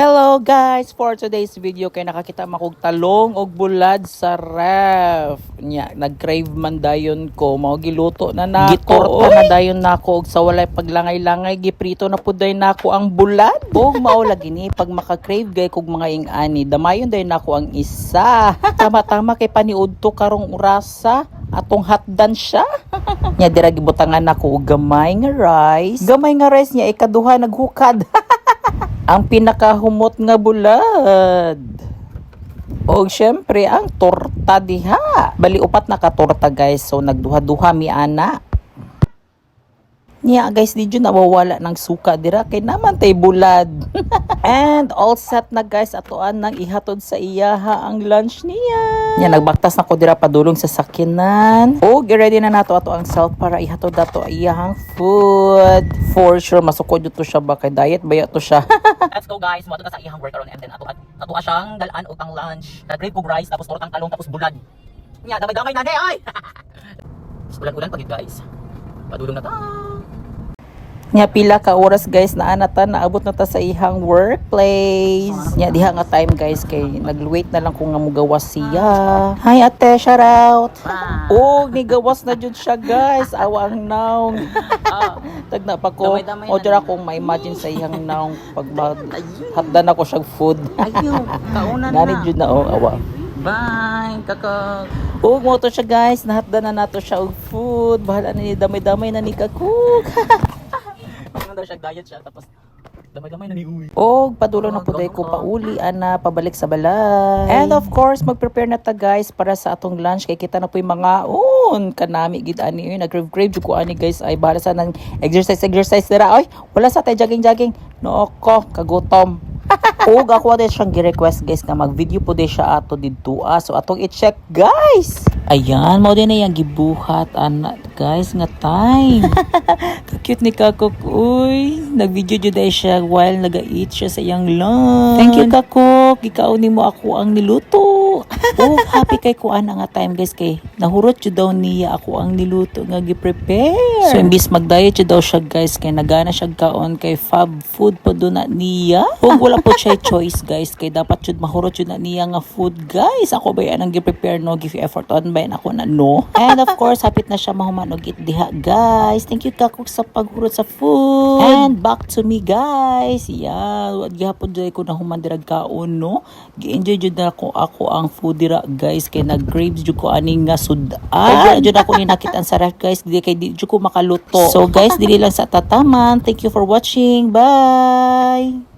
Hello guys! For today's video kay nakakita makog talong og bulad sa ref. Nya nag-crave man dayon ko mao giluto na nako. Gitorta na dayon nako og sa walay paglangay-langay giprito na pud dayon nako ang bulad. Og mao lagi ni pag maka-crave gay kog mga ing-ani damayon dayon nako ang isa. Tama-tama kay paniud to karong urasa atong hatdan siya. nya dira gibutangan nako og gamay nga rice. Gamay nga rice niya ikaduha naghukad. ang pinakahumot nga bulad. O syempre ang torta diha. Bali upat na ka torta guys. So nagduha-duha mi ana. Niya guys, di dyan nawawala ng suka dira kay naman tay bulad. And all set na guys atoan nang ihatod sa iyaha ang lunch niya. Niya nagbaktas na ko dira padulong sa sakinan. O ready na nato ato ang self para ihatod dato iyahang food. For sure masukod to siya ba kay diet baya to siya. Let's go guys, mo sa iyang work karon and then ato ato siyang dalaan og pang lunch. Nag-grade kog rice tapos tortang talong tapos bulad. Nya damay-damay na ay. Ulan-ulan pagid guys. Padulong na ta. Nya pila ka oras guys na anata naabot na ta sa ihang workplace. Nya diha nga time guys kay nagwait na lang kung nga mugawas siya. Hi ate, shout out. Oh, nigawas na jud siya guys. Awa ang naong. Ah, Tagna pa ko. O na dira kong ma-imagine sa ihang naong pag hatdan ako siyang food. ayun, kaunan Gani jud na oh, awa. Bye, kakak. Og mo to siya guys, nahatdan na nato siya og food. Bahala na ni damay-damay na ni kakuk. Siya diet siya tapos damay-damay na ni uwi. Og padulong na Oh, puday ko ka. pauli ana pabalik sa balay. And of course, mag-prepare na ta guys para sa atong lunch kay kita na po yung mga un kanami gid ani yun nag crave ko ani guys ay para sa nang exercise exercise dira oy wala sa tay jogging jogging no ko kagutom. Og ako din siyang gi-request guys nga mag-video po din siya ato didto ah. So atong i-check guys. Ayan, mo din na yung gibuhat ana guys nga time. Cute ni Kakok. Uy, nag-video jud ay siya while nag-eat siya sa iyang lunch. Thank you, Kakok. Ikaw ni mo ako ang niluto. oh, happy kay kuan nga time, guys. Kay nahurot jud daw niya ako ang niluto nga gi-prepare. So, imbis mag-diet jud daw siya, guys. Kay nagana siya kaon kay fab food po do na niya. Kung wala po siya choice, guys. Kay dapat jud mahurot jud na niya nga food, guys. Ako ba yan ang gi-prepare, no? Give effort on ba yan ako na, no? And of course, hapit na siya mahuman og diha, guys. Thank you, Kakok, sa paghurot sa food. And back to me, guys. Yeah, wad gihapon jud ko na human dira kaon, no? Gi-enjoy jud na ko ako ang food dira, guys. Kay nag-grapes jud ko ani nga sudan. Kaya jud ako ni nakita ang sarap, guys. Kay di jud ko makaluto. So, guys, dili lang sa tataman. Thank you for watching. Bye!